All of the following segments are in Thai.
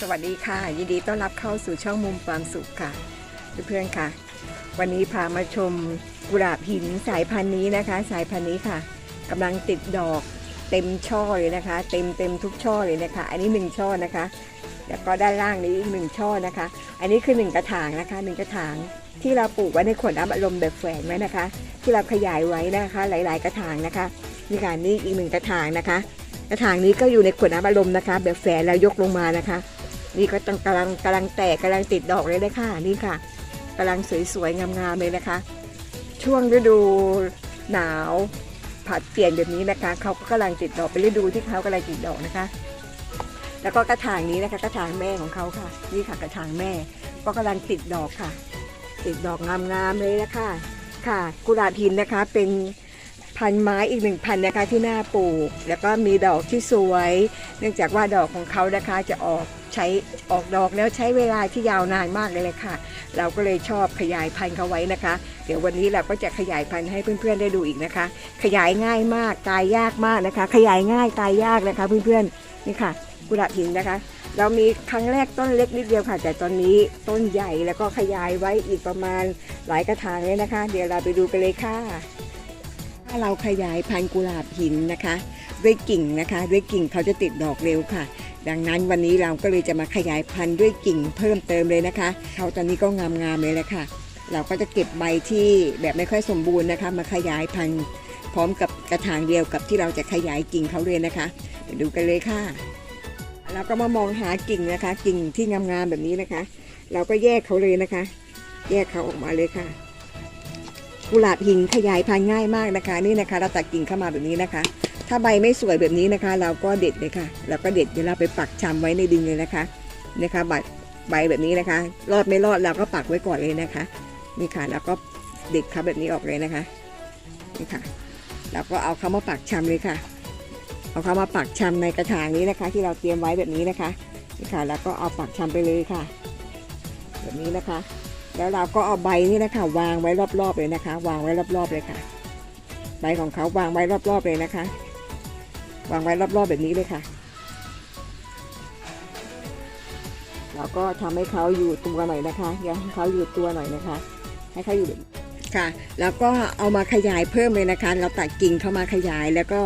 สวัสดีค่ะ ยินดีต้อนรับเข้าสู่ช่องมุมความสุขค่ะ เพื่อนๆค่ะ วันนี้พามาชมกุหลาบหินสายพันธุ์นี้นะคะ สายพันธุ์นี้ค่ะกำลังติดดอกเต็มช่อเลยนะคะ เต็มเต็มทุกช่อเลยนะคะ อันนี้หนึ่งช่อนะคะ แล้วก็ด้านล่างนี้อีกหนึ่งช่อนะคะ อันนี้คือหนึ่งกระถางนะคะหนึ่งกระถางที่เราปลูกไว้ในขวดน้ำอัดลมแบบแฝงไว้นะคะ ที่เราขยายไว้นะคะ หลาย ๆ กระถางนะคะนี่ค่ะนี่อีกหนึ่งกระถางนะคะ กระถางนี้ก็อยู่ในขวดน้ำอัดลมนะคะ แบบแฝงแล้วยกลงมานะคะ นี่ก็กำลังกำลังแตกกำลังติดดอกเลยเลยค่ะ นี่ค่ะกำลังสวยๆงามๆเลยนะคะ ช่วงฤดูหนาวผัดเปลี่ยนแบบนี้นะคะเขาก็กำลังติดดอกเป็นฤดูที่เขากำลังติดดอกนะคะ แล้วก็กระถางนี้นะคะกระถางแม่ของเขาค่ะ นี่ค่ะกระถางแม่ ก็กำลังติดดอกค่ะ ติดดอกงามๆเลยนะคะค่ะกุหลาบหินนะคะเป็น พันไม้อีกหนึ่งพันนะคะที่น่าปลูก แล้วก็มีดอกที่สวย เนื่องจากว่าดอกของเขานะคะจะออกใช้ออกดอกแล้วใช้เวลาที่ยาวนานมากเลยเลยค่ะ เราก็เลยชอบขยายพันธุ์เขาไว้นะคะ เดี๋ยววันนี้เราก็จะขยายพันธุ์ให้เพื่อนๆได้ดูอีกนะคะ ขยายง่ายมากตายยากมากนะคะ ขยายง่ายตายยากนะคะ เพื่อนๆนี่ค่ะกุหลาบหินนะคะ เรามีครั้งแรกต้นเล็กนิดเดียวค่ะ แต่ตอนนี้ต้นใหญ่แล้วก็ขยายไว้อีกประมาณหลายกระถางเลยนะคะ เดี๋ยวเราไปดูกันเลยค่ะ ถ้าเราขยายพันธุ์กุหลาบหินนะคะ ด้วยกิ่งนะคะ ด้วยกิ่งเขาจะติดดอกเร็วค่ะ ดังนั้นวันนี้เราก็เลยจะมาขยายพันธุ์ด้วยกิ่งเพิ่มเติมเลยนะคะเขาตอนนี้ก็งามๆเลยแหละค่ะ เราก็จะเก็บใบที่แบบไม่ค่อยสมบูรณ์นะคะ มาขยายพันธุ์พร้อมกับกระถางเดียวกับที่เราจะขยายกิ่งเขาเลยนะคะเดี๋ยวดูกันเลยค่ะเราก็มามองหากิ่งนะคะ กิ่งที่งามๆแบบนี้นะคะ เราก็แยกเขาเลยนะคะ แยกเขาออกมาเลยค่ะ กุหลาบหินขยายพันธุ์ง่ายมากนะคะ นี่นะคะ เราตัดกิ่งเข้ามาแบบนี้นะคะ ถ้าใบไม่สวยแบบนี้นะคะ เราก็เด็ดเลยค่ะเราก็เด็ดเดี๋ยวเราไปปักชำไว้ในดินเลยนะคะนะคะใบใบแบบนี้นะคะ รอดไม่รอดเราก็ปักไว้ก่อนเลยนะคะนี่ค่ะแล้วก็เด็ดเขาแบบนี้ออกเลยนะคะนี่ค่ะเราก็เอาเขามาปักชำเลยค่ะ เอาเขามาปักชำในกระถางนี้นะคะ ที่เราเตรียมไว้แบบนี้นะคะนี่ค่ะ แล้วก็เอาปักชำไปเลยค่ะ แบบนี้นะคะ แล้วเราก็เอาใบนี่นะคะวางไว้รอบๆเลยนะคะ วางไว้รอบๆเลยค่ะ ใบของเขาวางไว้รอบๆเลยนะคะ วางไว้รอบๆแบบนี้เลยค่ะเราก็ทำให้เขาอยู่ตัวหน่อยนะคะอย่าให้เขาอยู่ตัวหน่อยนะคะ ให้เขาอยู่ค่ะแล้วก็เอามาขยายเพิ่มเลยนะคะ เราตัดกิ่งเข้ามาขยาย แล้วก็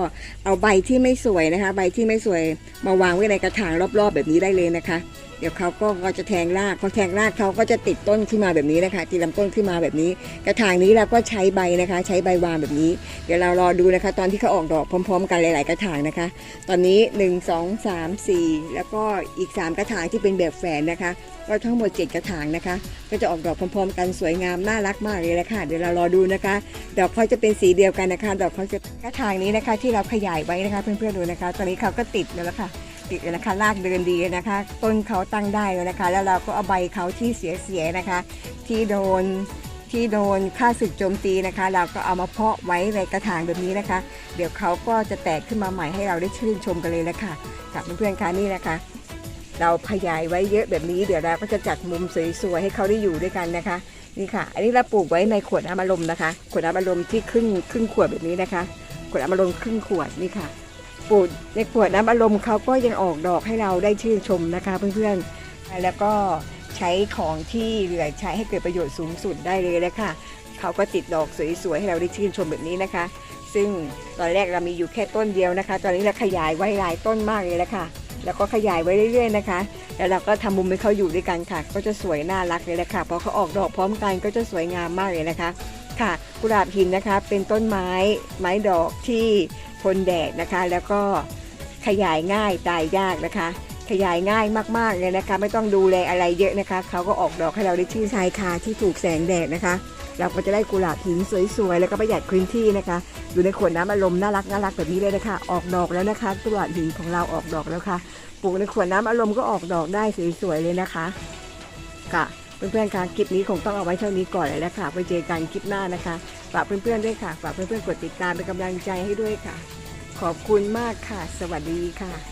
เอาใบที่ไม่สวยนะคะ ใบที่ไม่สวยมาวางไว้ในกระถางรอบๆ แบบนี้ได้เลยนะคะ เดี๋ยวเขาก็ก็จะแทงรากพอแทงรากเขาก็จะติดต้นขึ้นมาแบบนี้นะคะติดลำต้นขึ้นมาแบบนี้ กระถางนี้เราก็ใช้ใบนะคะ ใช้ใบวางแบบนี้ เดี๋ยวเรารอดูนะคะ ตอนที่เขาออกดอกพร้อม ๆ กันหลาย ๆ กระถางนะคะ ตอนนี้ 1 2 3 4 แล้วก็อีก 3 กระถางที่เป็นแบบแฝนนะคะ ก็ทั้งหมด 7 กระถางนะคะ ก็จะออกดอกพร้อม ๆ กันสวยงามน่ารักมากเลยละค่ะเดี๋ยวเรารอดูนะคะ ดอกเขาจะเป็นสีเดียวกันนะคะ ดอกเขาจะกระถางนี้นะคะ ที่เราขยายไว้นะคะ เพื่อนๆดูนะคะ ตอนนี้เขาก็ติดแล้วค่ะ ติดแล้วนะคะรากเดินดีนะคะ ต้นเขาตั้งได้แล้วนะคะ แล้วเราก็เอาใบเขาที่เสียๆนะคะ ที่โดนที่โดนค่าศึกโจมตีนะคะ เราก็เอามาเพาะไว้ในกระถางแบบนี้นะคะ เดี๋ยวเขาก็จะแตกขึ้นมาใหม่ให้เราได้ชื่นชมกันเลยละค่ะกับเพื่อนๆค่ะนี่นะคะ เราขยายไว้เยอะแบบนี้เดี๋ยวเราก็จะจัดมุมสวยๆให้เขาได้อยู่ด้วยกันนะคะนี่ค่ะ อันนี้เราปลูกไว้ในขวดน้ำอัดลมนะคะ ขวดน้ำอัดลมที่ครึ่งครึ่งขวดแบบนี้นะคะ ขวดน้ำอัดลมครึ่งขวดนี่ค่ะ ปลูกในขวดน้ำอัดลมเขาก็ยังออกดอกให้เราได้ชื่นชมนะคะเพื่อนๆ แล้วก็ใช้ของที่เหลือใช้ให้เกิดประโยชน์สูงสุดได้เลยเลยค่ะเขาก็ติดดอกสวยๆให้เราได้ชื่นชมแบบนี้นะคะ ซึ่งตอนแรกเรามีอยู่แค่ต้นเดียวนะคะ ตอนนี้เราขยายไว้หลายต้นมากเลยแล้วค่ะแล้วก็ขยายไว้เรื่อยๆนะคะ แล้วเราก็ทำมุมให้เขาอยู่ด้วยกันค่ะ ก็จะสวยน่ารักเลยแหละค่ะพอเขาออกดอกพร้อมกันก็จะสวยงามมากเลยนะคะ ค่ะกุหลาบหินนะคะ เป็นต้นไม้ไม้ดอกที่ ทนแดดนะคะ แล้วก็ขยายง่ายตายยากนะคะ ขยายง่ายมากๆเลยนะคะ ไม่ต้องดูแลอะไรเยอะนะคะเขาก็ออกดอกให้เราได้ชื่นชายคาที่ถูกแสงแดดนะคะ เราก็จะได้กุหลาบหินสวยๆแล้วก็ประหยัดพื้นที่นะคะ อยู่ในขวดน้ำอารมณ์น่ารักน่ารักแบบนี้เลยนะคะ ออกดอกแล้วนะคะกุหลาบหินของเราออกดอกแล้วค่ะปลูกในขวดน้ำอารมณ์ก็ออกดอกได้สวยๆเลยนะคะค่ะ เพื่อนๆคะคลิปนี้คงต้องเอาไว้เท่านี้ก่อนเลยนะคะไปเจอกันคลิปหน้านะคะฝากเพื่อนๆด้วยค่ะฝากเพื่อนๆกดติดตามเป็นกำลังใจให้ด้วยค่ะ ขอบคุณมากค่ะ สวัสดีค่ะ